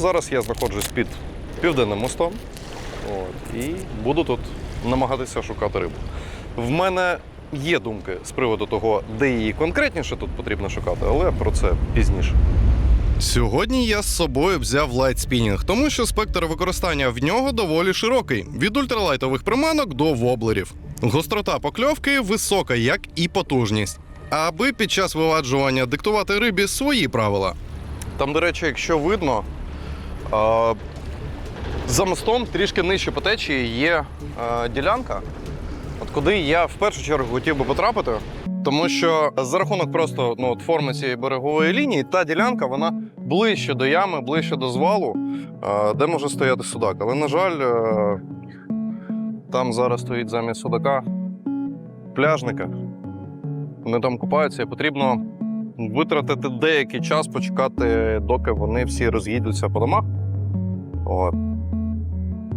Зараз я знаходжусь під південним мостом от, і буду тут намагатися шукати рибу. В мене є думки з приводу того, де її конкретніше тут потрібно шукати, але про це пізніше. Сьогодні я з собою взяв лайтспінінг, тому що спектр використання в нього доволі широкий від ультралайтових приманок до воблерів. Гострота покльовки висока, як і потужність. Аби під час виваджування диктувати рибі свої правила. Там, до речі, якщо видно, за мостом трішки нижче по течії є ділянка, от куди я в першу чергу хотів би потрапити. Тому що за рахунок просто ну, от форми цієї берегової лінії, та ділянка вона ближче до ями, ближче до звалу, де може стояти судак. Але, на жаль, е, там зараз стоїть замість судака пляжника. Вони там купаються, і потрібно витратити деякий час, почекати, доки вони всі роз'їдуться по домах. От.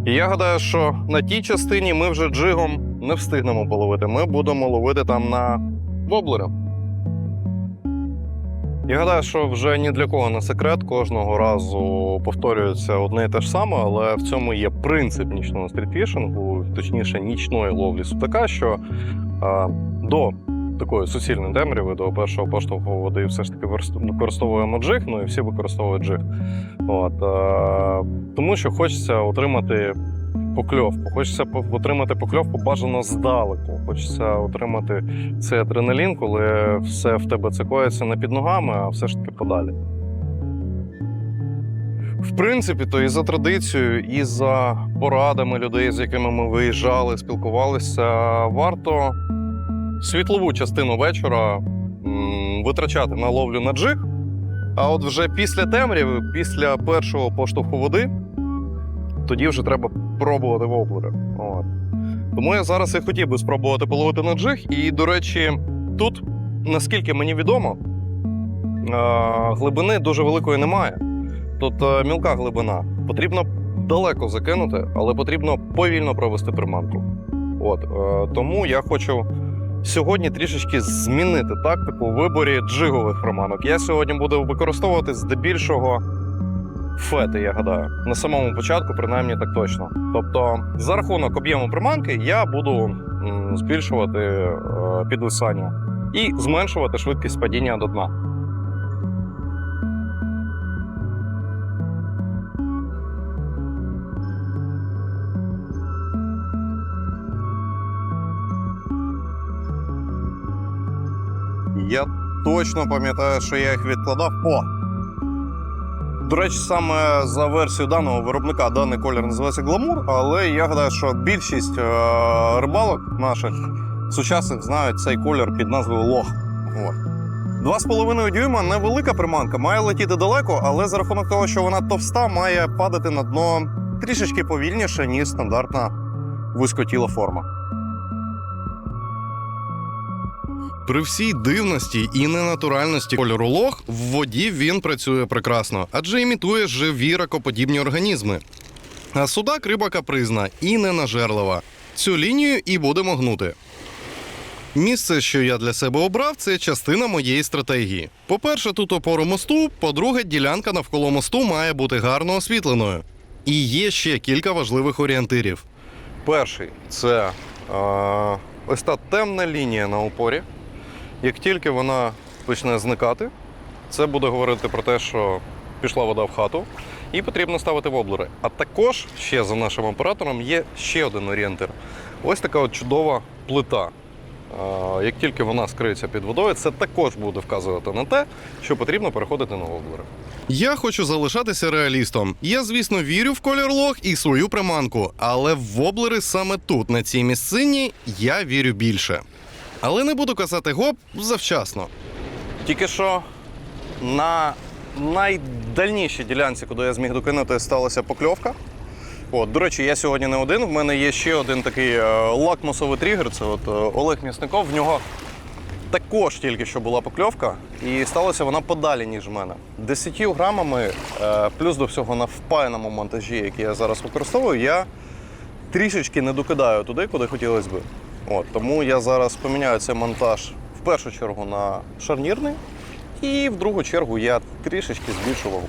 І я гадаю, що на тій частині ми вже джигом не встигнемо половити. Ми будемо ловити там на воблери. Я гадаю, що вже ні для кого не секрет, кожного разу повторюється одне і те ж саме, але в цьому є принцип нічного стрітфішингу, точніше, нічної ловлі судака, що а, до такої суцільної темряви до першого поштовху води все ж таки використовуємо джиг, ну і всі використовують джиг. От, е, тому що хочеться отримати покльовку, хочеться отримати покльовку бажано здалеку. Хочеться отримати цей адреналін, коли все в тебе цикується не під ногами, а все ж таки подалі. В принципі, то і за традицією, і за порадами людей, з якими ми виїжджали, спілкувалися, варто світлову частину вечора витрачати на ловлю на джиг. А от вже після темряви, після першого поштовху води, тоді вже треба пробувати воблери. Тому я зараз і хотів би спробувати половити на джиг. І, до речі, тут, наскільки мені відомо, глибини дуже великої немає. Тут е, мілка глибина. Потрібно далеко закинути, але потрібно повільно провести приманку. От, е, тому я хочу сьогодні трішечки змінити тактику у виборі джигових приманок. Я сьогодні буду використовувати здебільшого фети, я гадаю. На самому початку, принаймні так точно. Тобто, за рахунок об'єму приманки я буду збільшувати е, підвисання і зменшувати швидкість падіння до дна. Я точно пам'ятаю, що я їх відкладав. О! До речі, саме за версією даного виробника даний колір називається гламур, але я гадаю, що більшість е, рибалок наших сучасних знають цей колір під назвою лох. З половиною дюйма невелика приманка, має летіти далеко, але за рахунок того, що вона товста, має падати на дно трішечки повільніше, ніж стандартна вузькотіла форма. При всій дивності і ненатуральності кольору лох в воді він працює прекрасно, адже імітує живі ракоподібні організми. А судак риба капризна і ненажерлива. Цю лінію і будемо гнути. Місце, що я для себе обрав, це частина моєї стратегії. По-перше, тут опору мосту, по-друге, ділянка навколо мосту має бути гарно освітленою. І є ще кілька важливих орієнтирів. Перший це е, ось та темна лінія на опорі. Як тільки вона почне зникати, це буде говорити про те, що пішла вода в хату, і потрібно ставити воблери. А також ще за нашим оператором є ще один орієнтир. Ось така от чудова плита. Як тільки вона скриється під водою, це також буде вказувати на те, що потрібно переходити на воблери. Я хочу залишатися реалістом. Я, звісно, вірю в колір лох і свою приманку, але в воблери саме тут, на цій місцині, я вірю більше. Але не буду казати гоп завчасно. Тільки що на найдальнішій ділянці, куди я зміг докинути, сталася покльовка. От, до речі, я сьогодні не один. В мене є ще один такий е, лакмусовий тригер. Це от е, Олег Місников. В нього також тільки що була покльовка, і сталося вона подалі, ніж в мене. 10 грамами, е, плюс до всього на впаяному монтажі, який я зараз використовую, я трішечки не докидаю туди, куди хотілося би. От, тому я зараз поміняю цей монтаж в першу чергу на шарнірний, і в другу чергу я трішечки збільшу вагу.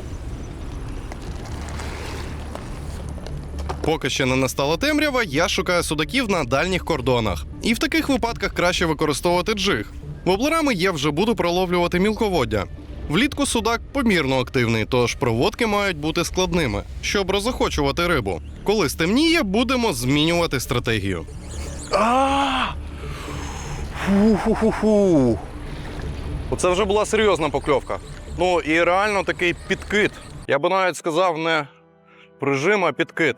Поки ще не настала темрява, я шукаю судаків на дальніх кордонах. І в таких випадках краще використовувати джиг. Воблерами я вже буду проловлювати мілководдя. Влітку судак помірно активний, тож проводки мають бути складними, щоб розохочувати рибу. Коли стемніє, будемо змінювати стратегію. Фу-ху-ху-ху. Оце вже була серйозна покльовка. Ну і реально такий підкид. Я би навіть сказав, не прижим, а підкид.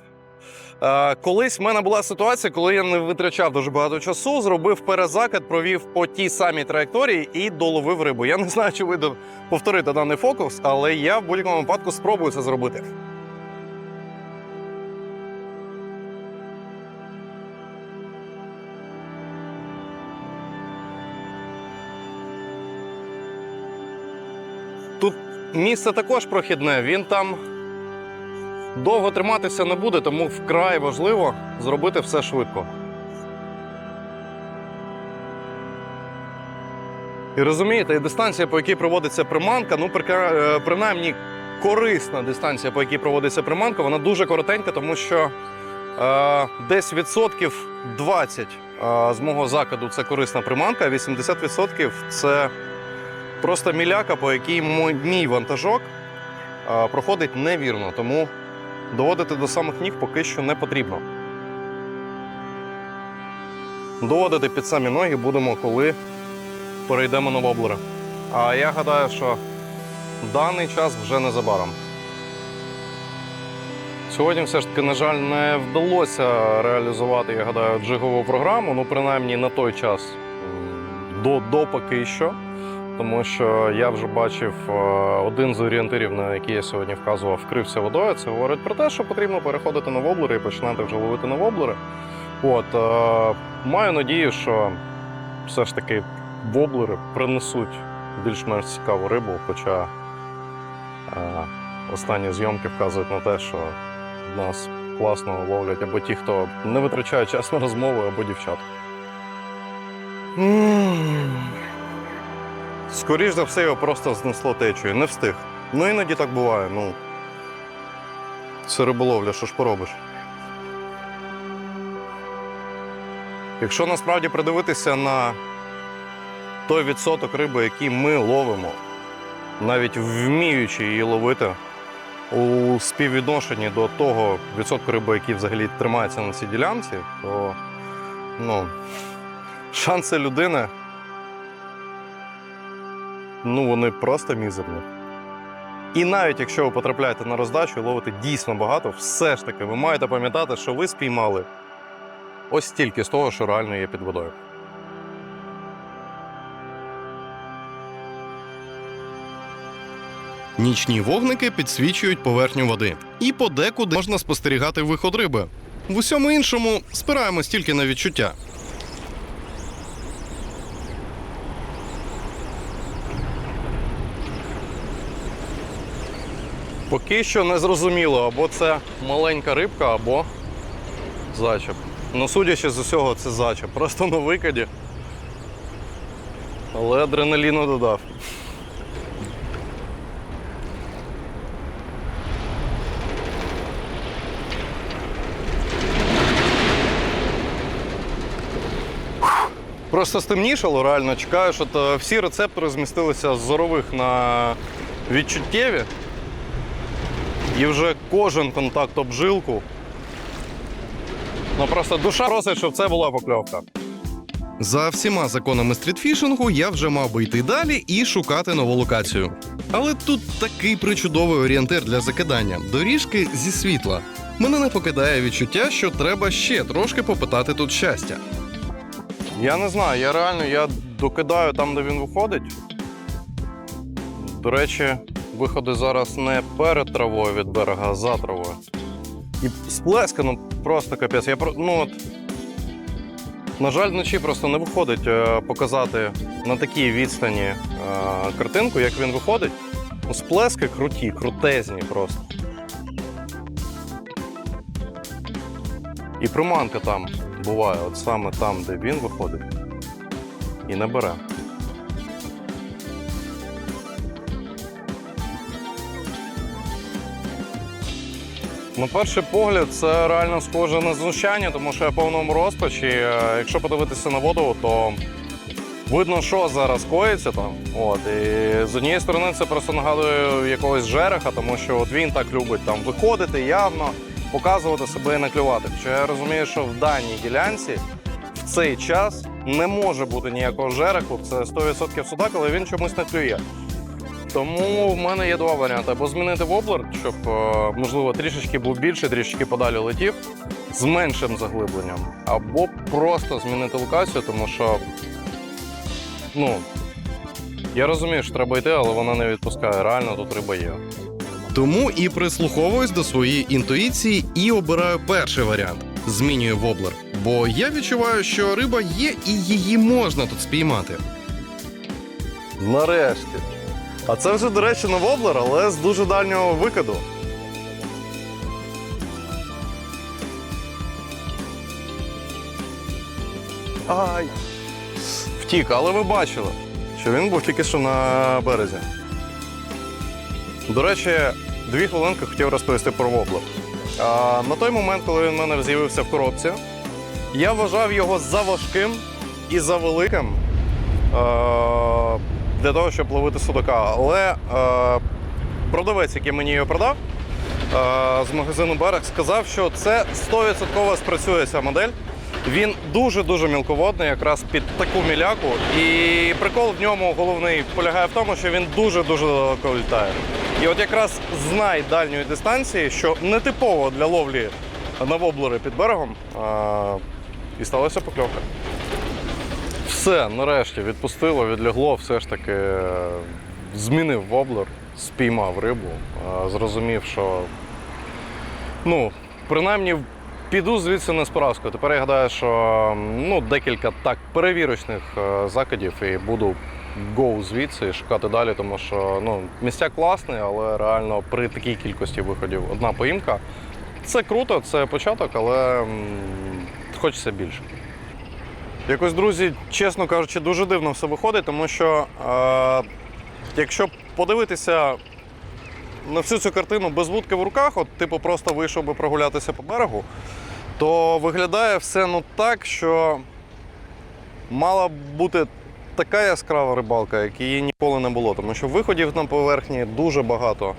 Е, колись в мене була ситуація, коли я не витрачав дуже багато часу, зробив перезакид, провів по тій самій траєкторії і доловив рибу. Я не знаю, чи вийде повторити даний фокус, але я в будь-якому випадку спробую це зробити. Місце також прохідне, він там довго триматися не буде, тому вкрай важливо зробити все швидко. І розумієте, і дистанція, по якій проводиться приманка, ну, е, принаймні корисна дистанція, по якій проводиться приманка, вона дуже коротенька, тому що е, десь відсотків 20 е, з мого закиду це корисна приманка, а 80% це просто міляка, по якій мій вантажок проходить невірно. Тому доводити до самих ніг поки що не потрібно. Доводити під самі ноги будемо, коли перейдемо на воблери. А я гадаю, що даний час вже незабаром. Сьогодні все ж таки, на жаль, не вдалося реалізувати, я гадаю, джигову програму, ну, принаймні на той час до, до поки що. Тому що я вже бачив е, один з орієнтирів, на який я сьогодні вказував, вкрився водою. Це говорить про те, що потрібно переходити на воблери і починати вже ловити на воблери. От е, маю надію, що все ж таки воблери принесуть більш-менш цікаву рибу, хоча е, останні зйомки вказують на те, що в нас класно ловлять або ті, хто не витрачає час на розмови, або дівчат. Скоріш за все, його просто знесло течою. Не встиг. Ну іноді так буває. Ну. Це риболовля, що ж поробиш? Якщо насправді придивитися на той відсоток риби, який ми ловимо, навіть вміючи її ловити, у співвідношенні до того відсотку риби, який взагалі тримається на цій ділянці, то ну, шанси людини ну вони просто мізерні. І навіть якщо ви потрапляєте на роздачу і ловите дійсно багато, все ж таки ви маєте пам'ятати, що ви спіймали ось стільки з того, що реально є під водою. Нічні вогники підсвічують поверхню води, і подекуди можна спостерігати виход риби. В усьому іншому спираємось тільки на відчуття. Поки що не зрозуміло, або це маленька рибка, або зачеп. Ну, судячи з усього, це зачеп. Просто на викиді. Але адреналіну додав. Просто стемнішало, реально чекаю, що всі рецептори змістилися з зорових на відчуттєві. І вже кожен контакт об жилку. Ну просто душа просить, щоб це була покльовка. За всіма законами стрітфішингу я вже мав би йти далі і шукати нову локацію. Але тут такий причудовий орієнтир для закидання доріжки зі світла. Мене не покидає відчуття, що треба ще трошки попитати тут щастя. Я не знаю, я реально я докидаю там, де він виходить. До речі, виходи зараз не перед травою від берега, а за травою. І сплеска, ну просто капець. Я ну, от, на жаль, вночі просто не виходить е, показати на такій відстані е, картинку, як він виходить. Ну, сплески круті, крутезні просто. І приманка там буває, от саме там, де він виходить, і не На перший погляд, це реально схоже на знущання, тому що я в повному розпачі. Е, Якщо подивитися на воду, то видно, що зараз коїться там. От. І з однієї сторони це просто нагадує якогось жереха, тому що от він так любить там виходити явно, показувати себе і наклювати. Хоча я розумію, що в даній ділянці в цей час не може бути ніякого жереху. Це 100% судак, але він чомусь не клює. Тому в мене є два варіанти: або змінити воблер, щоб е, можливо трішечки був більше, трішечки подалі летів з меншим заглибленням, або просто змінити локацію, тому що ну я розумію, що треба йти, але вона не відпускає. Реально тут риба є. Тому і прислуховуюсь до своєї інтуїції і обираю перший варіант змінюю воблер. Бо я відчуваю, що риба є і її можна тут спіймати. Нарешті. А це вже, до речі, не воблер, але з дуже дальнього викиду. Ай! Втік, але ви бачили, що він був тільки що на березі. До речі, дві хвилинки хотів розповісти про воблер. А, на той момент, коли він в мене з'явився в коробці, я вважав його за важким і за великим е, для того, щоб ловити судака. Але е, продавець, який мені його продав е, з магазину Берег, сказав, що це 100% спрацює ця модель. Він дуже-дуже мілководний, якраз під таку міляку. І прикол в ньому головний полягає в тому, що він дуже-дуже далеко літає. І от якраз знай дальньої дистанції, що не типово для ловлі на воблери під берегом, а, і сталася покльовка. Все, нарешті відпустило, відлягло, все ж таки е, змінив воблер, спіймав рибу, е, зрозумів, що ну, принаймні піду звідси не з поразкою. Тепер я гадаю, що ну, декілька так перевірочних е, закидів і буду гоу звідси і шукати далі, тому що ну, місця класні, але реально при такій кількості виходів одна поїмка. Це круто, це початок, але хочеться більше. Якось, друзі, чесно кажучи, дуже дивно все виходить, тому що е, якщо подивитися на всю цю картину без вудки в руках, от типу просто вийшов би прогулятися по берегу, то виглядає все ну так, що мала б бути така яскрава рибалка, як її ніколи не було. Тому що виходів на поверхні дуже багато.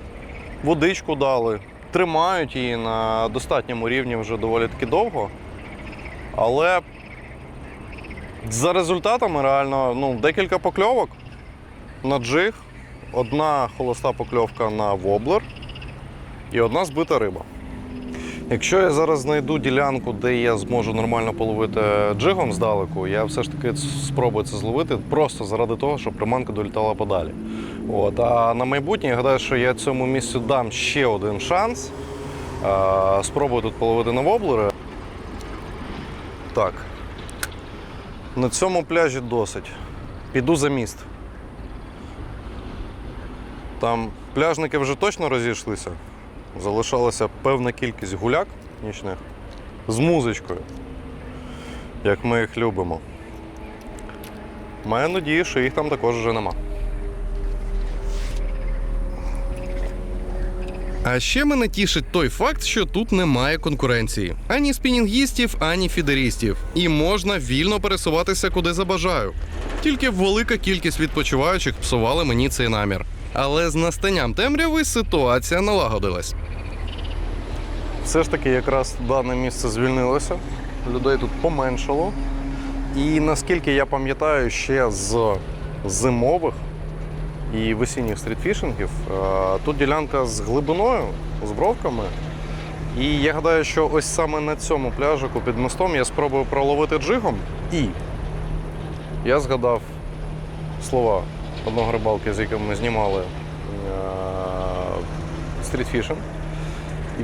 Водичку дали, тримають її на достатньому рівні вже доволі таки довго. Але за результатами реально ну, декілька покльовок на джиг, одна холоста покльовка на воблер і одна збита риба. Якщо я зараз знайду ділянку, де я зможу нормально половити джигом здалеку, я все ж таки спробую це зловити просто заради того, щоб приманка долітала подалі. От. А на майбутнє я гадаю, що я цьому місцю дам ще один шанс. Спробую тут половити на воблери. Так. На цьому пляжі досить. Піду за міст. Там пляжники вже точно розійшлися. Залишалася певна кількість гуляк нічних з музичкою, як ми їх любимо. Маю надію, що їх там також вже нема. А ще мене тішить той факт, що тут немає конкуренції ані спінінгістів, ані фідерістів, і можна вільно пересуватися куди забажаю. Тільки велика кількість відпочиваючих псували мені цей намір. Але з настанням темряви ситуація налагодилась. Все ж таки, якраз дане місце звільнилося, людей тут поменшало. І наскільки я пам'ятаю, ще з зимових і весінніх стрітфішингів. е, Тут ділянка з глибиною, з бровками. І я гадаю, що ось саме на цьому пляжику під мостом я спробую проловити джигом. І я згадав слова одного рибалки, з яким ми знімали е, стрітфішинг.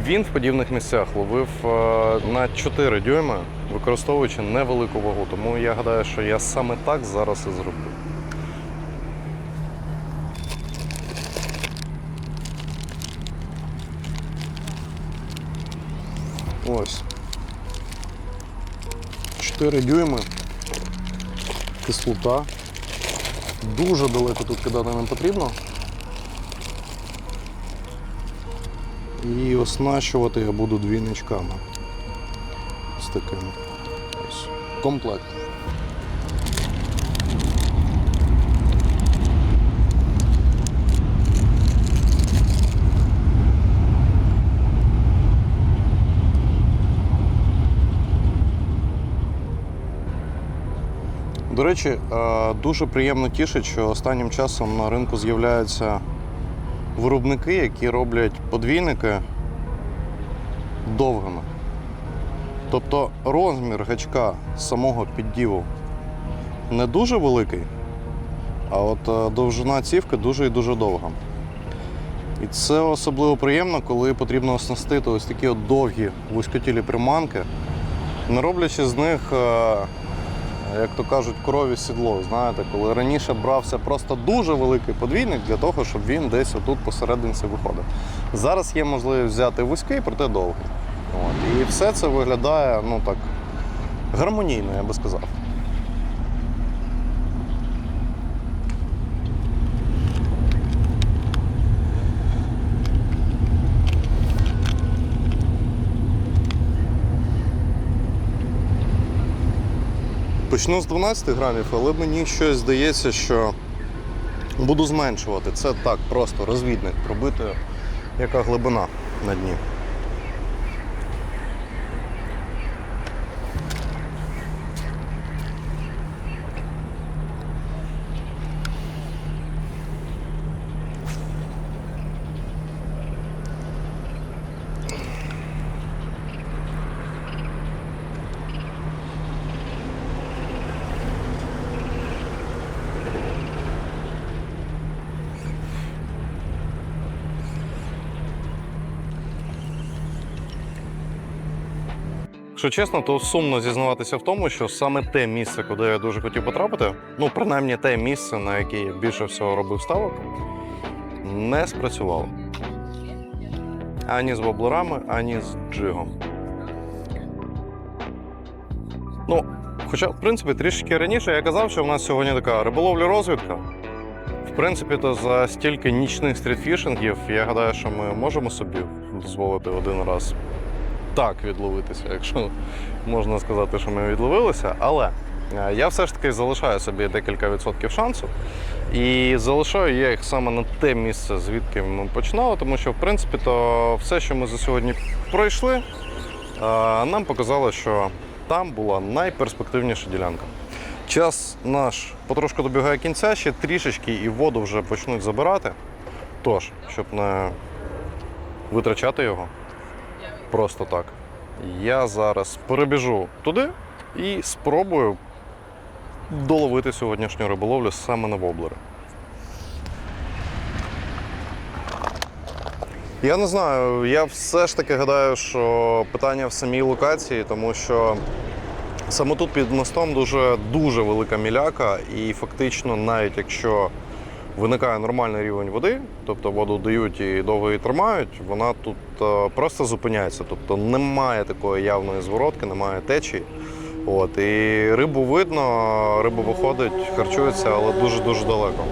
Він в подібних місцях ловив е, на 4 дюйми, використовуючи невелику вагу. Тому я гадаю, що я саме так зараз і зроблю. Ось. 4 дюйми. Кислота. Дуже далеко тут кидати не потрібно. І оснащувати я буду двійничками. З такими. Ось. Комплект. До речі, е, дуже приємно тішить, що останнім часом на ринку з'являються виробники, які роблять подвійники довгими. Тобто розмір гачка самого піддіву не дуже великий, а от е, довжина цівки дуже і дуже довга. І це особливо приємно, коли потрібно оснастити ось такі от довгі вузькотілі приманки, не роблячи з них, е, як то кажуть, крові сідло. Знаєте, коли раніше брався просто дуже великий подвійник для того, щоб він десь отут посерединці виходив. Зараз є можливість взяти вузький, проте довгий. От. І все це виглядає ну так гармонійно, я би сказав. Почну з 12 грамів, але мені щось здається, що буду зменшувати. Це так, просто розвідник, пробити, яка глибина на дні. Якщо чесно, то сумно зізнаватися в тому, що саме те місце, куди я дуже хотів потрапити, ну принаймні те місце, на яке я більше всього робив ставок, не спрацювало. Ані з воблерами, ані з джигом. Ну, хоча, в принципі, трішки раніше я казав, що в нас сьогодні така риболовля розвідка. В принципі, то за стільки нічних стрітфішингів, я гадаю, що ми можемо собі дозволити один раз так відловитися, якщо можна сказати, що ми відловилися. Але е, я все ж таки залишаю собі декілька відсотків шансу. І залишаю я їх саме на те місце, звідки ми починали, тому що, в принципі, то все, що ми за сьогодні пройшли, е, нам показало, що там була найперспективніша ділянка. Час наш потрошку добігає кінця, ще трішечки і воду вже почнуть забирати. Тож, щоб не витрачати його просто так. Я зараз перебіжу туди і спробую доловити сьогоднішню риболовлю саме на воблери. Я не знаю, я все ж таки гадаю, що питання в самій локації, тому що саме тут під мостом дуже дуже велика міляка, і фактично, навіть якщо виникає нормальний рівень води, тобто воду дають і довго її тримають, вона тут е, просто зупиняється. Тобто немає такої явної зворотки, немає течії. От, і рибу видно, риба виходить, харчується, але дуже-дуже далеко.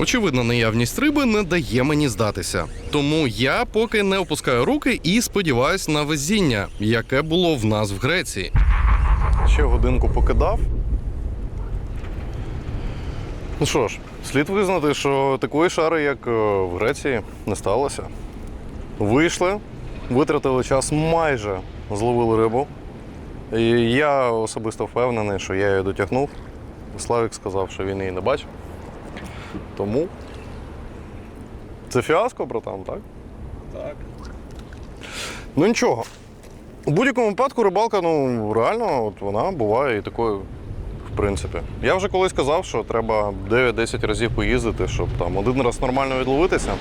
Очевидно, наявність риби не дає мені здатися. Тому я поки не опускаю руки і сподіваюсь на везіння, яке було в нас в Греції. Ще годинку покидав. Ну що ж, слід визнати, що такої шари, як е, в Греції, не сталося. Вийшли, витратили час, майже зловили рибу. І я особисто впевнений, що я її дотягнув. Славік сказав, що він її не бачив. Тому це фіаско, братан, так? Так. Ну нічого. У будь-якому випадку рибалка, ну реально, от вона буває і такою, принципі. Я вже колись казав, що треба 9-10 разів поїздити, щоб там один раз нормально відловитися.